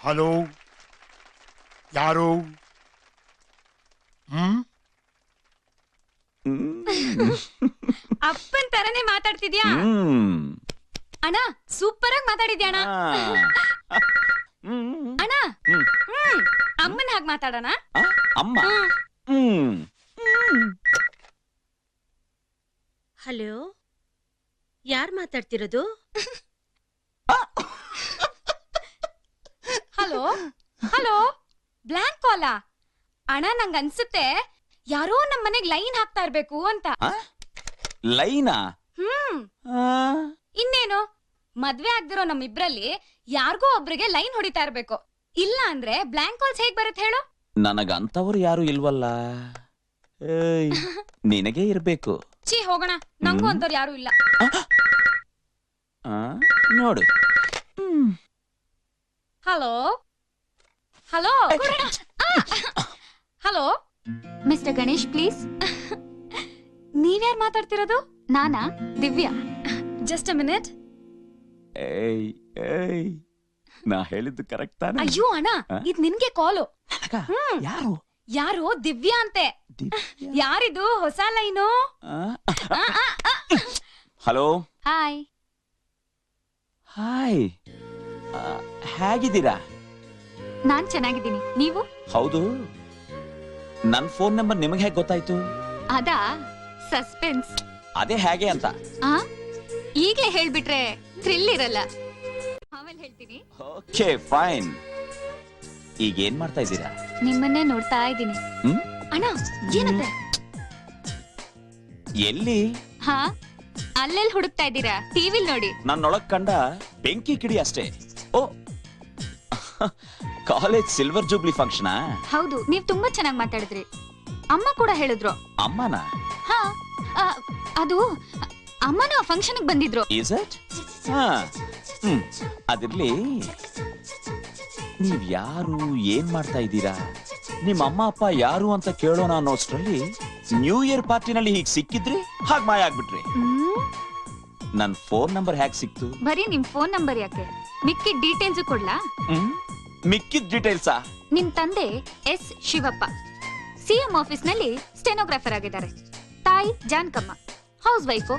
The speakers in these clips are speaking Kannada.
ಹಲೋ ಯಾರು ಹ್ಮ್ ಅಪ್ಪನ್ ತರನೇ ಮಾತಾಡ್ತಿದ್ಯಾ. ಅಣ್ಣ ಸೂಪರ್ ಆಗಿ ಮಾತಾಡಿದ್ಯಾ ಅಣ್ಣ. ಅಣ್ಣ ಹ್ಮ್. ಹ್ಮ್ ಅಮ್ಮನ್ ಹಾಗೆ ಮಾತಾಡೋಣ? ಅಮ್ಮ? ಹಲೋ ಯಾರ್ ಮಾತಾಡ್ತಿರೋದು? ಹಲೋ? ಹಲೋ? ಬ್ಲಾಂಕ್ ಕಾಲಾ? ಅಣ್ಣ ನಂಗ್ ಅನ್ಸುತ್ತೆ ಯಾರೋ ನಮ್ ಮನೆಗ್ ಲೈನ್ ಹಾಕ್ತಾ ಇರ್ಬೇಕು ಅಂತ? ಲೈನಾ? ಹ್ಮ್. ಆ, ಇನ್ನೇನು? ಮದ್ವೆ ಆಗ್ದಿರೋ ನಮ್ಮಿಬ್ರಲ್ಲಿ ಯಾರಿಗೋ ಒಬ್ರಿಗೆ ಲೈನ್ ಹೊಡಿತಾ ಇರ್ಬೇಕು. ಇಲ್ಲ ಅಂದ್ರೆ ಬ್ಲಾಂಕ್ ಕಾಲ್ಸ್ ಹೇಗ್ ಬರುತ್ತೆ ಹೇಳು? ನನಗಂತವ್ರು ಯಾರು ಇಲ್ವಲ್ಲ? ಏಯ್, ನಿನಗೆ ಇರ್ಬೇಕು. ಚೀ ಹೋಗೋಣ. ನಂಗೂ. ಅಂತವ್ರು ಯಾರು ಇಲ್ಲ. ಆ, ನೋಡು. Hello? Hello? Hello? Mister Ganesh please. ನೀವ್ಯಾರು ಮಾತಾಡ್ತಿರೋದು? ನಾನಾ? ದಿವ್ಯಾ? Just a minute. ಏಯ್ ಏಯ್. ನಾ ಹೇಳಿದ್ದು ಕರೆಕ್ಟ್ ತಾನೆ? ಅಯ್ಯೋ ಅಣ್ಣ ಇದು ನಿನ್ಗೆ ಕಾಲು? ಯಾರು? ಯಾರು? ದಿವ್ಯಾ ಅಂತೆ? ಯಾರಿದು? ಹೊಸ ಲೈನು? ಹಲೋ? ಹಾಯ್. ಹಾಯ್. ಹೇಗಿದ್ದೀರಾ? ನಾನ್ ಚೆನ್ನಾಗಿದ್ದೀನಿ. ನೀವು? ಹೌದು. ನನ್ ಫೋನ್ ನಂಬರ್ ನಿಮಗೆ ಹೇಗೆ ಗೊತ್ತಾಯ್ತು? ಅದಾ? ಸಸ್ಪೆನ್ಸ್. ಅದೇ ಹೇಗೆ ಅಂತ. ಆ? ಈಗಲೇ ಹೇಳ್ಬಿಟ್ರೆ ಥ್ರಿಲ್ ಇರಲ್ಲ. ಆಮೇಲೆ ಹೇಳ್ತೀನಿ. Okay fine. ಈಗ ಏನ್ ಮಾಡ್ತಾ ಇದ್ದೀರಾ? ನಿಮ್ಮನ್ನೇ ನೋಡ್ತಾ ಇದ್ದೀನಿ. ಹ್ಮ್? ಅಣ್ಣ ಏನಂತೆ ಎಲ್ಲಿ? ಹಾ ಅಲ್ಲೆಲ್ ಹುಡುಕ್ತಾ ಇದ್ದೀರಾ? ಟಿವಿ ನೋಡಿ. ನನ್ನೊಳಗ್ ಕಂಡ ಬೆಂಕಿ ಕಿಡಿ ಅಷ್ಟೇ. ಓ ಕಾಲೇಜ್ ಸಿಲ್ವರ್ ಜೂಬ್ಲಿ ಫಂಕ್ಷನಾ ಹೌದು ನೀವ್ ತುಂಬಾ ಚೆನ್ನಾಗಿ ಮಾತಾಡಿದ್ರಿ. ಅಮ್ಮ ಕೂಡ ಹೇಳಿದ್ರು. ಅಮ್ಮನ? ಹಾ ಆ, ಅದು ಅಮ್ಮನ ಫಂಕ್ಷನ್ಗೆ ಬಂದಿದ್ರು. ಇಸ್ ಇಟ್ ಹಾ ಹ್ಮ್ ಅದಿರ್ಲಿ. ನೀವ್ ಯಾರು ಏನ್ ಮಾಡ್ತಾ ಇದ್ದೀರಾ? ನಿಮ್ಮ ಅಮ್ಮ ಅಪ್ಪ ಯಾರು ಅಂತ ಕೇಳೋಣ ಅನ್ನೋಷ್ಟ್ರಲ್ಲಿ ನ್ಯೂ ಇಯರ್ ಪಾರ್ಟಿನಲ್ಲಿ ಹೀಗೆ ಸಿಕ್ಕಿದ್ರಿ ಹಾಗೆ ಮಾಯ ಆಗ್ಬಿಟ್ರಿ. ಹ್ಮ್. ನನ್ ಫೋನ್ ನಂಬರ್ ಹ್ಯಾಕ್ ಸಿಕ್ತು. ಬರೀ ನಿಮ್ ಫೋನ್ ನಂಬರ್ ಯಾಕೆ? ಮಿಕ್ಕಿ ಡೀಟೇಲ್ಸ್ ಕೊಡ್ಲಾ? ಹ್ಮ್. ಮಿಕ್ಕಿದ್ ಡೀಟೇಲ್ಸಾ ನಿಮ್ ತಂದೆ ಎಸ್ ಶಿವಪ್ಪ. ಸಿಎಂ ಆಫೀಸ್ನಲ್ಲಿ ಸ್ಟೆನೋಗ್ರಾಫರ್ ಆಗಿದ್ದಾರೆ. ತಾಯಿ ಜಾನ್ಕಮ್ಮ. ಹೌಸ್ ವೈಫು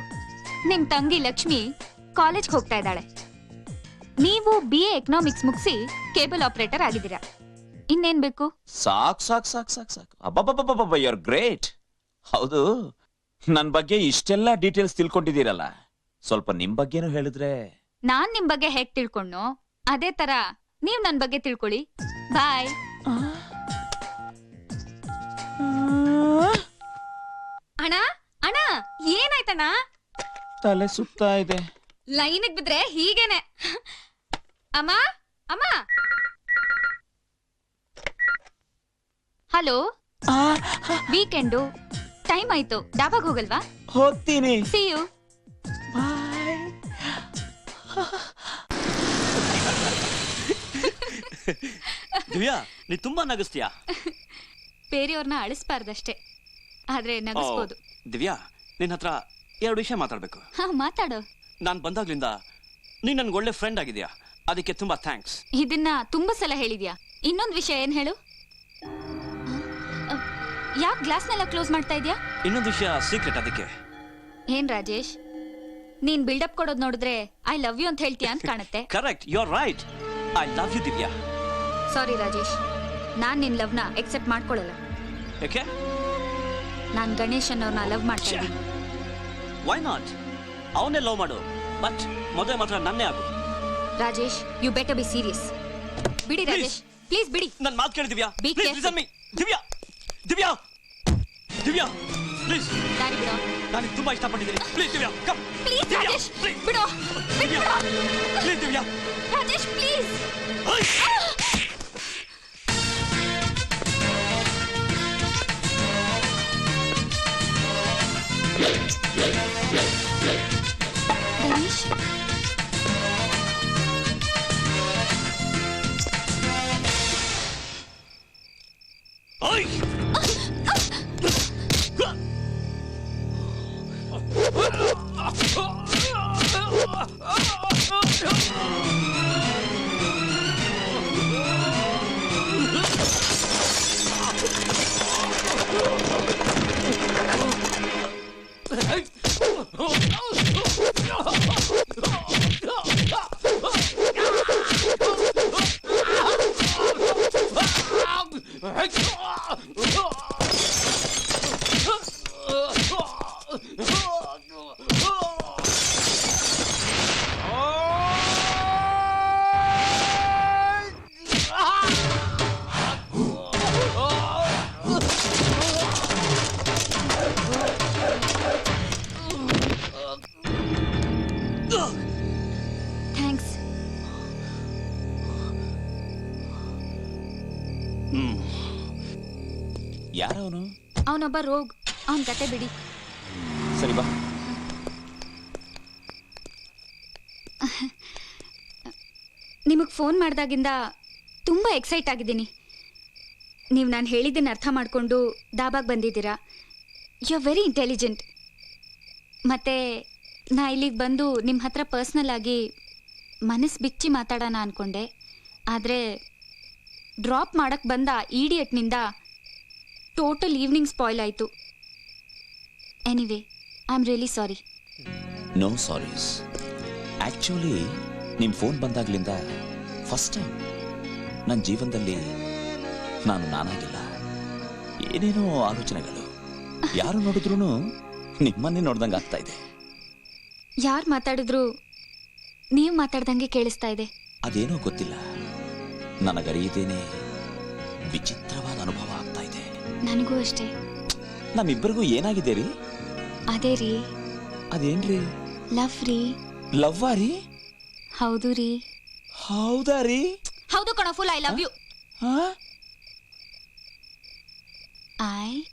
ನಿಮ್ ತಂಗಿ ಲಕ್ಷ್ಮಿ ಕಾಲೇಜ್ ಹೋಗ್ತಾ ಇದ್ದಾಳೆ. ನೀವು ಬಿ ಎ ಎಕನಾಮಿಕ್ಸ್ ಮುಗಿಸಿ ಕೇಬಲ್ ಆಪರೇಟರ್ ಆಗಿದ್ದೀರಾ. ಇನ್ನೇನ್ ಬೇಕು? ಸಾಕ್ ಸಾಕ್ ಸಾಕ್ ಸಾಕ್ ಸಾಕ್. ಅಬ್ಬಬ್ಬಬ್ಬಬ್ಬ ಯು ಗ್ರೇಟ್ ಹೌದು. ನನ್ ಬಗ್ಗೆ ಇಷ್ಟೆಲ್ಲ ಡೀಟೇಲ್ಸ್ ತಿಳ್ಕೊಂಡಿದ್ದೀರಲ್ಲ. ಸ್ವಲ್ಪ ನಿಮ್ ಬಗ್ಗೆನೂ ಹೇಳಿದ್ರೆ. ನಾನ್ ನಿಮ್ ಬಗ್ಗೆ ಹೇಗ್ ತಿಳ್ಕೊಂಡು ಅದೇ ತರ ನೀವ್ ನನ್ ಬಗ್ಗೆ ತಿಳ್ಕೊಳ್ಳಿ. ಬಾಯ್ ಅಣ್ಣ ಅಣ್ಣ ಏನಾಯ್ತಣ್ಣ? ತಲೆ ಸುತ್ತಾ ಇದೆ. ಲೈನಿಗ್ ಬಿದ್ರೆ ಹೀಗೇನೆ. ಅಮ್ಮ ಅಮ್ಮ. ಹಲೋ ವೀಕೆಂಡು ಟೈಮ್ ಆಯ್ತು. ಡಾಬಾಗ್ ಹೋಗಲ್ವಾ? ಹೋಗ್ತೀನಿ. ಸಿ ಯು ದಿವ್ಯಾ ನೀ ತುಂಬಾ ನಗಿಸ್ತೀಯಾ? ಬೇರೆಯವ್ರನ್ನ ಅಳಿಸ್ಬಾರ್ದಷ್ಟೇ. ಆದ್ರೆ ನಗಿಸ್ಬೋದು. ದಿವ್ಯಾ ನಿನ್ನ ಹತ್ರ ಎರಡು ವಿಷಯ ಮಾತಾಡ್ಬೇಕು. ಹಾ ಮಾತಾಡು. ನಾನು ಬಂದಾಗ್ಲಿಂದ ನೀನ್ ನನ್ಗೆ ಒಳ್ಳೆ ಫ್ರೆಂಡ್ ಆಗಿದ್ಯಾ ಅದಕ್ಕೆ ತುಂಬಾ ಥ್ಯಾಂಕ್ಸ್ ಇದನ್ನ ತುಂಬಾ ಸಲ ಹೇಳಿದ್ಯಾ? ಇನ್ನೊಂದ್ ವಿಷಯ ಏನ್ ಹೇಳು? ಯಾಕೆ ಗ್ಲಾಸ್ನೆಲ್ಲ ಕ್ಲೋಸ್ ಮಾಡ್ತಾ ಇದ್ಯಾ? ಇನ್ನೊಂದು ವಿಷಯ ಸೀಕ್ರೆಟ್ ಅದಕ್ಕೆ. ಏನ್ ರಾಜೇಶ್? ನೀನ್ ಬಿಲ್ಡಪ್ ಕೊಡೋದ್ ನೋಡಿದ್ರೆ ಐ ಲವ್ ಯು ಅಂತ ಹೇಳ್ತೀಯ ಅಂತ ಕಾಣುತ್ತೆ. Correct you are right I love you Divya. Sorry Rajesh ನಾನ್ ನಿನ್ ಲವ್ನ ಎಕ್ಸೆಪ್ಟ್ ಮಾಡ್ಕೊಳ್ಳಲ್ಲ. ಓಕೆ ನಾನ್ ಗಣೇಶ್ ಅನ್ನೋರ್ನ ಲವ್ ಮಾಡ್ತಾ ಇದ್ದೀನಿ. ವೈ ನಾಟ್ ಅವನೇ ಲವ್ ಮಾಡು. ಬಟ್ ಮೊದಲೇ ಮಾತ್ರ ನನ್ನೇ ಆಗು. Rajesh you better be serious ಬಿಡಿ ರಾಜೇಶ್ ಪ್ಲೀಸ್ ಬಿಡಿ. ನನ್ನ ಮಾತು ಕೇಳಿ Divya. Be please listen me Divya. Divya! Divya! Please. ದಾರಿ ಬಿಡೋ ನಾನು ತುಂಬಾ ಇಷ್ಟಪಟ್ಟಿದ್ದೀನಿ. Please Divya come. Please Divya Rajesh please. ಬಿಡೋ. ದಿವ್ಯಾ. ಬಿಟ್ಬಿಡೋ ಪ್ಲೀಸ್ ದಿವ್ಯಾ. ರಾಜೇಶ್ ಪ್ಲೀಸ್. ಗಣೇಶ್ ಓಯ್ ಯಾರವನು ಅವನೊಬ್ಬ ರೋಗ್. ಅವನ ಕತೆ ಬಿಡಿ. ಸರಿ ಬಾ. ನಿಮಗೆ ಫೋನ್ ಮಾಡಿದಾಗಿಂದ ತುಂಬ ಎಕ್ಸೈಟ್ ಆಗಿದ್ದೀನಿ. ನೀವು ನಾನು ಹೇಳಿದ್ದನ್ನು ಅರ್ಥ ಮಾಡಿಕೊಂಡು ಡಾಬಾಗೆ ಬಂದಿದ್ದೀರಾ? ಯು ಆರ್ ವೆರಿ ಇಂಟೆಲಿಜೆಂಟ್ ಮತ್ತು ನಾ ಇಲ್ಲಿಗೆ ಬಂದು ನಿಮ್ಮ ಹತ್ರ ಪರ್ಸ್ನಲ್ ಆಗಿ ಮನಸ್ಸು ಬಿಚ್ಚಿ ಮಾತಾಡೋಣ ಅಂದ್ಕೊಂಡೆ ಆದರೆ ಡ್ರಾಪ್ ಮಾಡಕ್ಕೆ ಬಂದ ಈಡಿಯಟ್ನಿಂದ ಟೋಟಲ್ ಈವ್ನಿಂಗ್ ಸ್ಪಾಯ್ಲ್ ಆಯ್ತು. Anyway I am really sorry no sorries actually ನಿಮ್ ಫೋನ್ ಬಂದಾಗ್ಲಿಂದ ಫಸ್ಟ್ ಟೈಮ್ ನನ್ನ ಜೀವನದಲ್ಲಿ ನಾನು ನಾನಾಗಿಲ್ಲ. ಏನೇನೋ ಆಲೋಚನೆಗಳು. ಯಾರು ನೋಡಿದ್ರು ನಿಮ್ಮನ್ನೇ ನೋಡ್ದಂಗೆ ಆಗ್ತಾ ಇದೆ. ಯಾರು ಮಾತಾಡಿದ್ರು ನೀವು ಮಾತಾಡ್ದಂಗೆ ಕೇಳಿಸ್ತಾ ಇದೆ. ಅದೇನೋ ಗೊತ್ತಿಲ್ಲ. ನನಗರಿಯದೇನೆ ವಿಚಿತ್ರವಾದ ಅನುಭವ ಆಗ್ತಾ ನನಗೂ ಅಷ್ಟೇ. ನಮ್ಮಿಬ್ಬರಿಗೂ ಏನಾಗಿದೆ ರೀ? ಅದೇ ರೀ. ಅದೇನ್ರಿ ಲವ್ ರೀ. ಲವ್ ರೀ? ಹೌದು ರೀ. ಹೌದಾ ರೀ? ಹೌದು ಕಣ ಫುಲ್ ಐ ಲವ್ ಯು. ಹಾ? I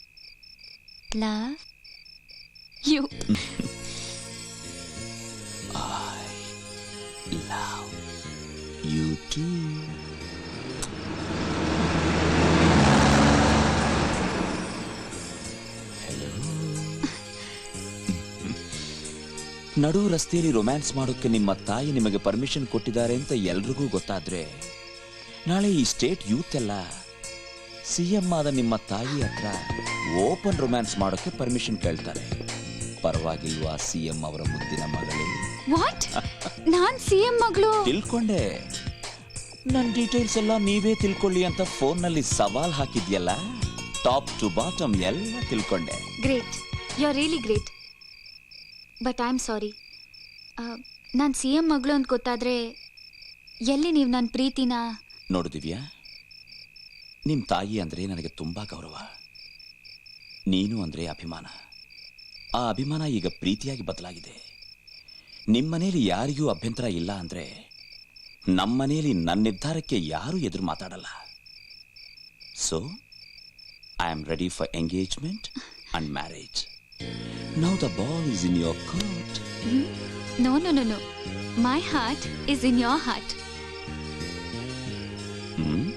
love you. I love you Hello. ನಡು ರಸ್ತೆಯಲ್ಲಿ ರೊಮ್ಯಾನ್ಸ್ ಮಾಡೋಕ್ಕೆ ನಿಮ್ಮ ತಾಯಿ ನಿಮಗೆ ಪರ್ಮಿಷನ್ ಕೊಟ್ಟಿದ್ದಾರೆ ಅಂತ ಎಲ್ರಿಗೂ ಗೊತ್ತಾದ್ರೆ ನಾಳೆ ಈ ಸ್ಟೇಟ್ ಯೂತ್ ಎಲ್ಲ ಸಿ ಎಂ ಆದ ನಿಮ್ಮ ತಾಯಿ ಹತ್ರ ಓಪನ್ ರೊಮ್ಯಾನ್ಸ್ ಮಾಡೋಕ್ಕೆ ಪರ್ಮಿಷನ್ ಕೇಳ್ತಾರೆ. ಪರವಾಗಿಲ್ವಾ ಸಿ ಎಂ ಅವರ ಮುದ್ದಿನ ಮಗಳೇ? ವಾಟ್ ನಾನ್ ಸಿ ಎಂ ಮಗಳು? ತಿಳ್ಕೊಂಡೆ. ನನ್ನ ಡೀಟೇಲ್ಸ್ ಎಲ್ಲ ನೀವೇ ತಿಳ್ಕೊಳ್ಳಿ ಅಂತ ಫೋನ್ನಲ್ಲಿ ಸವಾಲ್ ಹಾಕಿದ್ಯಲ್ಲ? ಟಾಪ್ ಟು ಬಾಟಮ್ ಎಲ್ಲ ತಿಳ್ಕೊಂಡೆ. Great you are really great but I am sorry ನಾನು ಸಿ ಎಂ ಮಗಳು ಅಂತ ಗೊತ್ತಾದ್ರೆ ಎಲ್ಲಿ ನೀವು ನನ್ನ ಪ್ರೀತಿನ? ನೋಡು ದಿವ್ಯಾ ನಿಮ್ಮ ತಾಯಿ ಅಂದರೆ ನನಗೆ ತುಂಬ ಗೌರವ. ನೀನು ಅಂದರೆ ಅಭಿಮಾನ. ಆ ಅಭಿಮಾನ ಈಗ ಪ್ರೀತಿಯಾಗಿ ಬದಲಾಗಿದೆ. ನಿಮ್ಮನೇಲಿ ಯಾರಿಗೂ ಅಭ್ಯಂತರ ಇಲ್ಲ ಅಂದರೆ ನಮ್ಮನೇಲಿ ನನ್ನ ನಿರ್ಧಾರಕ್ಕೆ ಯಾರೂ ಎದುರು ಮಾತಾಡಲ್ಲ. So I am ready for engagement and marriage Now the ball is in your court. Hmm? No, no, no, no. My heart is in your heart. Hmm?